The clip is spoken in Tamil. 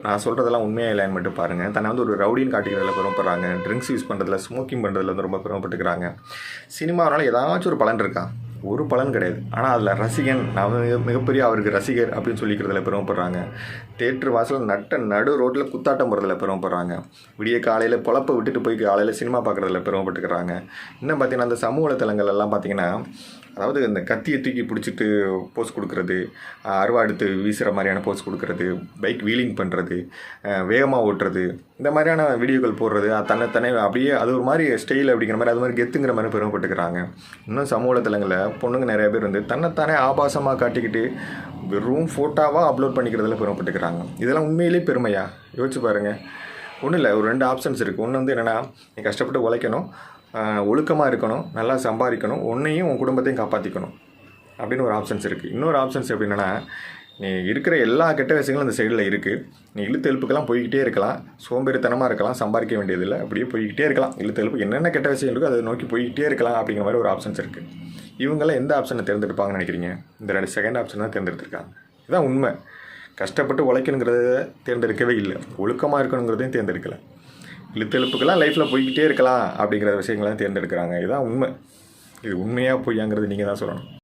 நான் சொல்கிறதெல்லாம் உண்மையாக இல்லைன்னு மட்டும் பாருங்கள் தன்னை வந்து ஒரு ரவுடின்னு காட்டிக்கிறதுல பெருமைப்படுறாங்க ட்ரிங்க்ஸ் யூஸ் பண்ணுறதுல ஸ்மோக்கிங் பண்ணுறதுல வந்து ரொம்ப பெருமைப்பட்டுக்கிறாங்க சினிமாவனால ஏதாச்சும் ஒரு பலன் இருக்கா? ஒரு பலன் கிடையாது. ஆனால் அதில் ரசிகன் நான் வந்து மிக- மிகப்பெரிய அவருக்கு ரசிகர் அப்படின்னு சொல்லிக்கிறதுல பெருமைப்படுறாங்க தேட்டர் வாசல் நட்ட நடு ரோட்டில் குத்தாட்டம் போகிறதுல பெருமைப்படுறாங்க விடிய காலையில் பொழப்பை விட்டுட்டு போய் காலையில் சினிமா பார்க்குறதுல பெருமைப்பட்டுக்கிறாங்க இன்னும் பார்த்தீங்கன்னா அந்த சமூக வலைத்தளங்கள் எல்லாம் பார்த்தீங்கன்னா அதாவது இந்த கத்தியை தூக்கி பிடிச்சிட்டு போஸ் கொடுக்குறது அருவா எடுத்து வீசுகிற மாதிரியான போஸ் கொடுக்குறது பைக் வீலிங் பண்ணுறது வேகமாக ஓட்டுறது இந்த மாதிரியான வீடியோக்கள் போடுறது அது தன்னைத்தானே அப்படியே அது ஒரு மாதிரி ஸ்டைல் அப்படிங்கிற மாதிரி அது மாதிரி கெத்துங்கிற மாதிரி பெருமைப்பட்டுக்கிறாங்க. இன்னும் சமூக தளங்களில் பொண்ணுங்க நிறைய பேர் வந்து தன்னைத்தானே ஆபாசமாக காட்டிக்கிட்டு வெறும் ஃபோட்டோவாக அப்லோட் பண்ணிக்கிறதுல பெருமைப்பட்டுக்கிறாங்க. இதெல்லாம் உண்மையிலேயே பெருமையா? யோசிச்சு பாருங்கள் ஒன்றும் இல்லை ஒரு ரெண்டு ஆப்ஷன்ஸ் இருக்குது ஒன்று வந்து என்னென்னா நீ கஷ்டப்பட்டு உழைக்கணும். ஒழுக்கமாக இருக்கணும் நல்லா சம்பாதிக்கணும் உன்னையும் உன் குடும்பத்தையும் காப்பாற்றிக்கணும் அப்படின்னு ஒரு ஆப்ஷன்ஸ் இருக்குது இன்னொரு ஆப்ஷன்ஸ் எப்படின்னா நீ இருக்கிற எல்லா கெட்ட விஷயங்களும் அந்த சைடில் இருக்குது நீ இழுத்து எழுப்புக்கெல்லாம் போய்கிட்டே இருக்கலாம். சோம்பேறித்தனமாக இருக்கலாம் சம்பாதிக்க வேண்டியதில்லை. அப்படியே போய்கிட்டே இருக்கலாம். இழுத்து எழுப்பு என்னென்ன கெட்ட விஷயம் இருக்கோ அதை நோக்கி போய்கிட்டே இருக்கலாம் அப்படிங்கிற மாதிரி ஒரு ஆப்ஷன்ஸ் இருக்குது இவங்கெல்லாம் எந்த ஆப்ஷனை தேர்ந்தெடுப்பாங்கன்னு நினைக்கிறீங்க? இந்த ரெண்டு செகண்ட் ஆப்ஷன் தான் தேர்ந்தெடுத்திருக்காங்க. இதுதான் உண்மை. கஷ்டப்பட்டு உழைக்கணுங்கிறத தேர்ந்தெடுக்கவே இல்லை. ஒழுக்கமாக இருக்கணுங்கிறதையும் தேர்ந்தெடுக்கலை. இழுத்தெழுப்புக்கெல்லாம் லைஃப்பில் போய்கிட்டே இருக்கலாம் அப்படிங்கிற விஷயங்கள்லாம் தேர்ந்தெடுக்கிறாங்க. இதுதான் உண்மை. இது உண்மையாக பொய்யாங்கிறது நீங்கள் தான் சொல்லணும்.